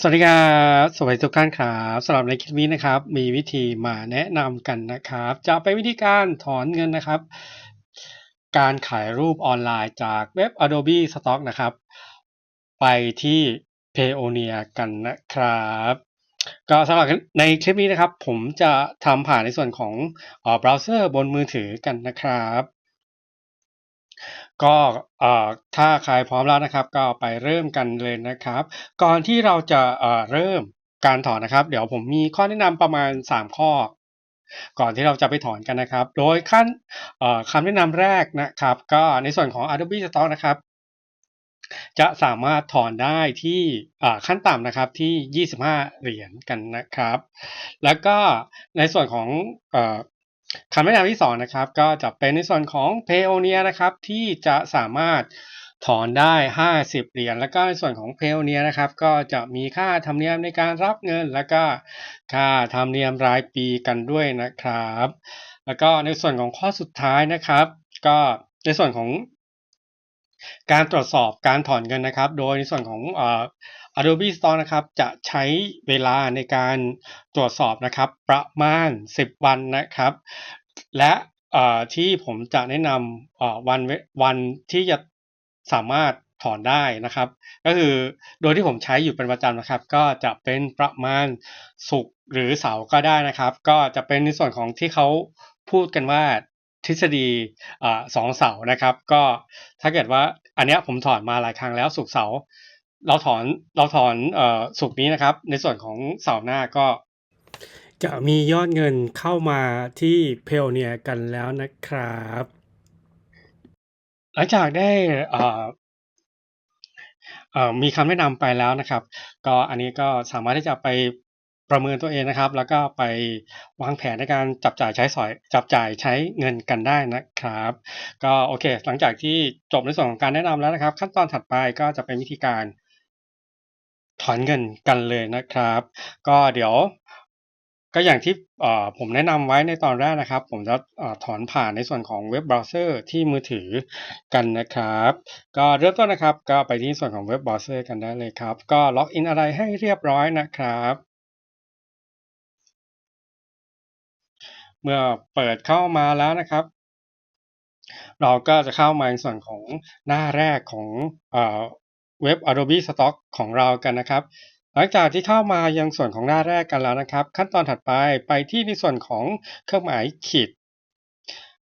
สวัสดีครับสวัสดีทุกท่านครับสำหรับในคลิปนี้นะครับ มีวิธีมาแนะนำกันนะครับ จะเป็นวิธีการถอนเงินนะครับ การขายรูปออนไลน์จากเว็บ Adobe Stock นะครับ ไปที่ Payoneer กันนะครับ ก็สำหรับในคลิปนี้นะครับ ผมจะทำผ่านในส่วนของอ่อเบราว์เซอร์บนมือถือกันนะครับ ก็ถ้าใครพร้อมแล้วนะครับ ก็ไปเริ่มกันเลยนะครับ ก่อนที่เราจะเริ่มการถอนนะครับ เดี๋ยวผมมีข้อแนะนำประมาณ 3 ข้อ ก่อนที่เราจะไปถอนกันนะครับ โดยขั้นคำแนะนำแรกนะครับ ก็ในส่วนของ Adobe Stock นะครับจะสามารถถอนได้ที่ขั้นต่ำนะครับที่ 25 เหรียญกันนะครับ แล้วก็ในส่วนของ คำแนะนำที่สองนะครับก็จะเป็นในส่วนของ Payoneer นะครับที่จะสามารถถอนได้ 50 เหรียญ แล้วก็ในส่วนของ Payoneer นะครับ ก็จะมีค่าธรรมเนียมในการรับเงิน แล้วก็ค่าธรรมเนียมรายปีกันด้วยนะครับ แล้วก็ในส่วนของข้อสุดท้ายนะครับ ก็ในส่วนของการตรวจสอบการถอนเงินนะครับ โดยในส่วนของเอ่อ Adobe Store นะครับจะใช้เวลาในการตรวจสอบนะครับประมาณ 10 วันนะครับ และที่ผมจะแนะนำวันวันที่จะสามารถถอนได้นะครับ ก็คือโดยที่ผมใช้อยู่เป็นประจำนะครับ ก็จะเป็นประมาณศุกหรือเสาร์ก็ได้นะครับ ก็จะเป็นในส่วนของที่เขาพูดกันว่าทฤษฎีสองเสาร์นะครับ ก็ถ้าเกิดว่าอันนี้ผมถอนมาหลายครั้งแล้วศุกเสาร์ เราถอนเราถอนเอ่อศุกร์นี้นะครับ ในส่วนของเสาร์หน้าก็ จะมียอดเงินเข้ามาที่เพลเนียกันแล้วนะครับ หลังจากได้เอ่อเอ่อมีคำแนะนำไปแล้วนะครับ ก็อันนี้ก็สามารถที่จะไปประเมินตัวเองนะครับ แล้วก็ไปวางแผนในการจับจ่ายใช้สอย จับจ่ายใช้เงินกันได้นะครับ ก็โอเค หลังจากที่จบในส่วนของการแนะนำแล้วนะครับ ขั้นตอนถัดไปก็จะเป็นวิธีการ ถอนเงินกันเลยนะครับ ก็เดี๋ยวก็อย่างที่ผมแนะนำไว้ในตอนแรกนะครับ ผมจะอถอนผ่านในส่วนของเว็บเบราว์เซอร์ที่มือถือกันนะครับ ก็เริ่มต้นนะครับก็ไปที่ส่วนของเว็บเบราว์เซอร์กันได้เลยครับ ก็ล็อกอินอะไรให้เรียบร้อยนะครับเมื่อเปิดเข้ามาแล้วนะครับ เราก็จะเข้ามาในส่วนของหน้าแรกของ เอ่อเว็บ Adobe Stock ของเรากันนะครับ หลังจากที่เข้ามายังส่วนของหน้าแรกกันแล้วนะครับ ขั้นตอนถัดไปไปที่ในส่วนของเครื่องหมายขีด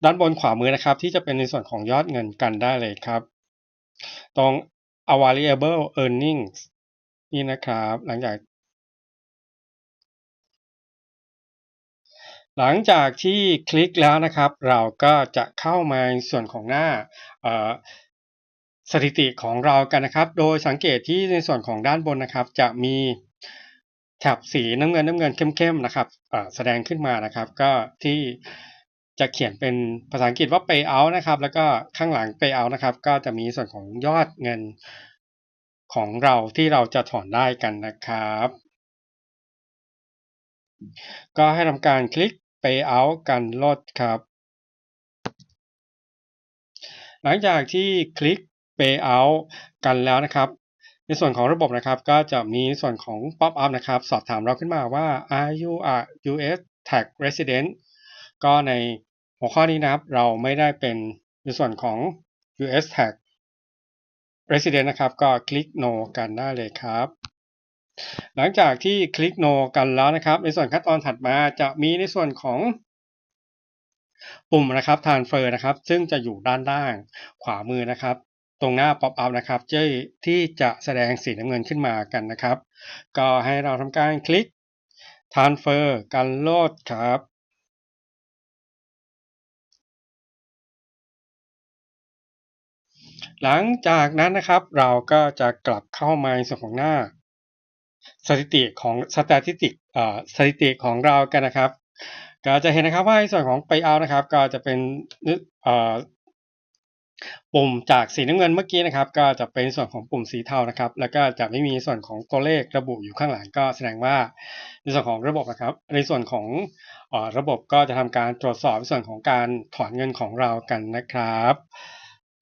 ด้านบนขวามือนะครับ ที่จะเป็นในส่วนของยอดเงินกันได้เลยครับ ตรง available earnings นี่นะครับ หลังจาก หลังจากที่คลิกแล้วนะครับ เราก็จะเข้ามาในส่วนของหน้าเอ่อ สถิติของเรากันนะครับ โดยสังเกตที่ในส่วนของด้านบนนะครับ จะมีแถบสีน้ำเงินน้ำเงินเข้มๆนะครับแสดงขึ้นมานะครับ ก็ที่จะเขียนเป็นภาษาอังกฤษว่า payout นะครับ แล้วก็ข้างหลัง payout นะครับ ก็จะมีส่วนของยอดเงินของเราที่เราจะถอนได้กันนะครับ ก็ให้ทำการคลิก payout กันลดครับ หลังจากที่คลิก payout กันแล้วนะครับ ในส่วนของระบบนะครับก็จะมีส่วนของ pop up นะครับ สอบถามเราขึ้นมาว่า are you a US tax resident ก็ในหัวข้อนี้นะครับ เราไม่ได้เป็นในส่วนของ US tax resident นะครับ ก็คลิก no กันได้เลยครับหลังจากที่คลิก no กันแล้วนะครับ ในส่วนขั้นตอนถัดมาจะมีในส่วนของปุ่มนะครับ transfer นะครับ ซึ่งจะอยู่ด้านล่างขวามือนะครับ ตรงหน้า pop up นะครับที่ที่จะแสดงสีน้ำเงินขึ้นมากันนะครับ ก็ให้เราทำการคลิก transfer กันโลดครับหลังจากนั้นนะครับเราก็จะกลับเข้ามาในส่วนของหน้า สถิติของ statistic เอ่อสถิติของเรากันนะครับ ก็จะเห็นนะครับว่าในส่วนของ payout นะครับ ก็จะเป็นเอ่อ ปุ่มจากสีน้ำเงินเมื่อกี้นะครับ ก็จะเป็นส่วนของปุ่มสีเทานะครับ แล้วก็จะไม่มีส่วนของตัวเลขระบุอยู่ข้างหลังก็แสดงว่าในส่วนของระบบนะครับ ในส่วนของออระบบก็จะทำการตรวจสอบในส่วนของการถอนเงินของเรากันนะครับ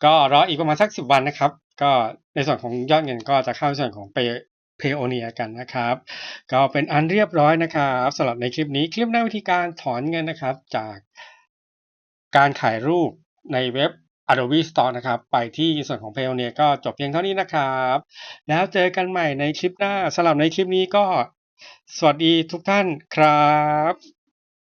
ก็รออีกประมาณสักสิบวันนะครับ ก็ในส่วนของยอดเงินก็จะเข้าส่วนของ pay Payoneer กันนะครับ ก็เป็นอันเรียบร้อยนะครับสำหรับในคลิปนี้คลิปหน้าวิธีการถอนเงินนะครับ จากการขายรูปในเว็บ Adobe Stock นะครับ ไปที่ส่วนของ Payoneer ก็จบเพียงเท่านี้นะครับ แล้วเจอกันใหม่ในคลิปหน้าสำหรับในคลิปนี้ก็สวัสดีทุกท่านครับ